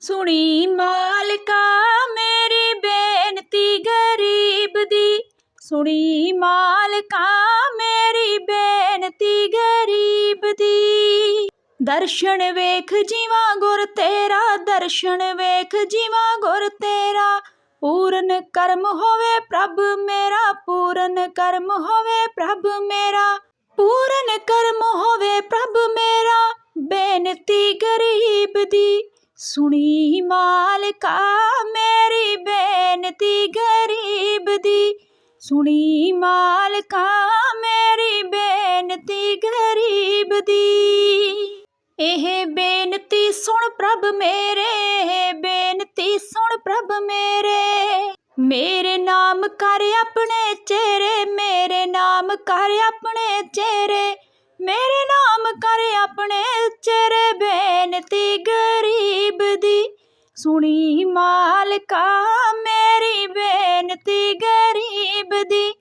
ਸੁਣੀ ਮਾਲਕਾ ਮੇਰੀ ਬੇਨਤੀ ਗਰੀਬ ਦੀ। ਸੁਣੀ ਮਾਲਕਾ ਮੇਰੀ ਬੇਨਤੀ ਗਰੀਬ ਦੀ। ਦਰਸ਼ਨ ਵੇਖ ਜੀਵਾਂ ਗੁਰ ਤੇਰਾ, ਦਰਸ਼ਨ ਵੇਖ ਜੀਵਾਂ ਗੁਰ ਤੇਰਾ। ਪੂਰਨ ਕਰਮ ਹੋਵੇ ਪ੍ਰਭ ਮੇਰਾ, ਪੂਰਨ ਕਰਮ ਹੋਵੇ ਪ੍ਰਭ ਮੇਰਾ। ਪੂਰਨ ਕਰਮ ਹੋਵੇ ਪ੍ਰਭ ਮੇਰਾ, ਬੇਨਤੀ ਗਰੀਬ ਦੀ। ਸੁਣੀ ਮਾਲਕਾ ਮੇਰੀ ਬੇਨਤੀ ਗਰੀਬ ਦੀ। ਸੁਣੀ ਮਾਲਕਾ ਮੇਰੀ ਬੇਨਤੀ ਗਰੀਬ ਦੀ। ਇਹ ਬੇਨਤੀ ਸੁਣ ਪ੍ਰਭ ਮੇਰੇ ਬੇਨਤੀ ਸੁਣ ਪ੍ਰਭ ਮੇਰੇ। ਮੇਰੇ ਨਾਮ ਕਰ ਆਪਣੇ ਚਿਹਰੇ, ਮੇਰੇ ਨਾਮ ਕਰ ਆਪਣੇ ਚਿਹਰੇ। ਮੇਰੇ ਨਾਮ ਕਰ ਆਪਣੇ ਚਿਹਰੇ, ਬੇਨਤੀ ਗਰੀਬ ਦੀ ਸੁਣੀ ਮਾਲਕਾ ਮੇਰੀ ਬੇਨਤੀ ਗਰੀਬ ਦੀ।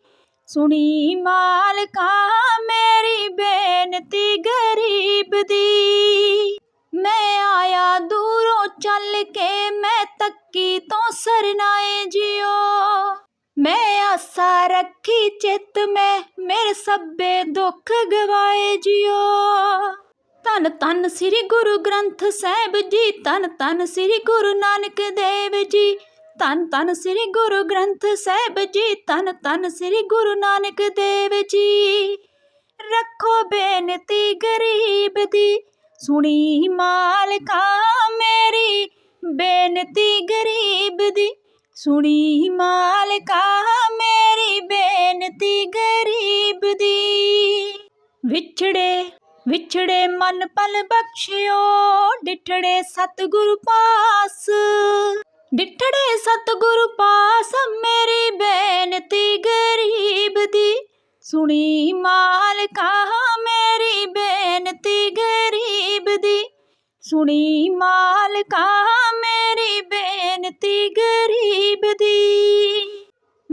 ਸੁਣੀ ਮਾਲਕਾ ਮੇਰੀ ਬੇਨਤੀ ਗਰੀਬ ਦੀ। ਮੈਂ ਆਇਆ ਦੂਰੋਂ ਚੱਲ ਕੇ ਮੈਂ ਤੱਕੀ ਤੋਂ ਸਰਨਾਏ ਜਿਓ। ਮੈਂ ਆਸਾ ਰੱਖੀ ਚਿੱਤ ਮੈਂ, ਮੇਰੇ ਸਭੇ ਦੁੱਖ ਗਵਾਏ ਜਿਓ। ਧੰਨ ਧੰਨ ਸ੍ਰੀ ਗੁਰੂ ਗ੍ਰੰਥ ਸਾਹਿਬ ਜੀ, ਧੰਨ ਧੰਨ ਸ੍ਰੀ ਗੁਰੂ ਨਾਨਕ ਦੇਵ ਜੀ, ਧੰਨ ਧੰਨ ਸ੍ਰੀ ਗੁਰੂ ਗ੍ਰੰਥ ਸਾਹਿਬ ਜੀ, ਧੰਨ ਧੰਨ ਸ੍ਰੀ ਗੁਰੂ ਨਾਨਕ ਦੇਵ ਜੀ। ਰੱਖੋ ਬੇਨਤੀ ਗਰੀਬ ਦੀ, ਸੁਣੀ ਮਾਲਕਾ ਮੇਰੀ, ਬੇਨਤੀ ਗਰੀਬ ਦੀ, ਸੁਣੀ ਮਾਲਕਾ ਮੇਰੀ, ਬੇਨਤੀ ਗਰੀਬ ਦੀ। ਵਿਛੜੇ ਵਿਛੜੇ ਮਨ ਪਲ ਬਖਸ਼ਿਓ, ਡਿਠੜੇ ਸਤਿਗੁਰੂ ਪਾਸ। ਡਿਠੜੇ ਸਤਿਗੁਰੂ ਪਾਸ, ਮੇਰੀ ਬੇਨਤੀ ਗਰੀਬ ਦੀ। ਸੁਣੀ ਮਾਲਕਾ, ਮੇਰੀ ਬੇਨਤੀ ਗਰੀਬ ਦੀ। ਸੁਣੀ ਮਾਲਕਾ, ਮੇਰੀ ਬੇਨਤੀ ਗਰੀਬ ਦੀ।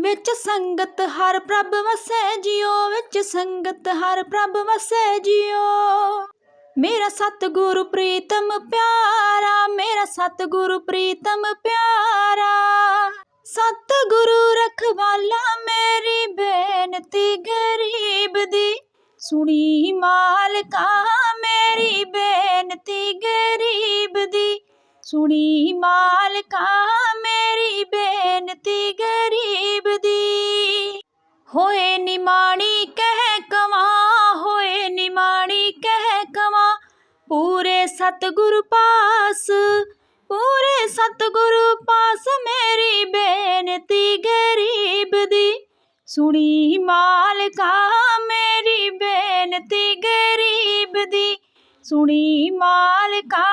ਵਿੱਚ ਸੰਗਤ ਹਰ ਪ੍ਰਭ ਵਸੈ, ਜਿਉ ਵਿੱਚ ਸੰਗਤ ਹਰ ਪ੍ਰਭ ਵਸੈ, ਜਿਉ। ਮੇਰਾ ਸਤਿਗੁਰੂ ਪ੍ਰੀਤਮ ਪਿਆਰਾ, ਮੇਰਾ ਸਤਿਗੁਰੂ ਪ੍ਰੀਤਮ ਪਿਆਰਾ। ਸਤਿਗੁਰੂ ਰਖਵਾਲਾ ਮੇਰੀ ਬੇਨਤੀ ਗਰੀਬ ਦੀ। ਸੁਣੀ ਮਾਲਕਾ ਮੇਰੀ ਬੇਨਤੀ ਗਰੀਬ ਦੀ। ਸੁਣੀ ਮਾਲਕਾ ਮੇਰੀ ਬੇਨਤੀ ਹੋਏ ਨਿਮਾਣੀ ਕਹਿ ਕਵਾਂ, ਹੋਏ ਨਿਮਾਣੀ ਕਹਿ ਕਵਾਂ। ਪੂਰੇ ਸਤਿਗੁਰੂ ਪਾਸ, ਪੂਰੇ ਸਤਿਗੁਰੂ ਪਾਸ ਮੇਰੀ ਬੇਨਤੀ ਗਰੀਬ ਦੀ। ਸੁਣੀ ਮਾਲਕਾ ਮੇਰੀ ਬੇਨਤੀ ਗਰੀਬ ਦੀ। ਸੁਣੀ ਮਾਲਕਾ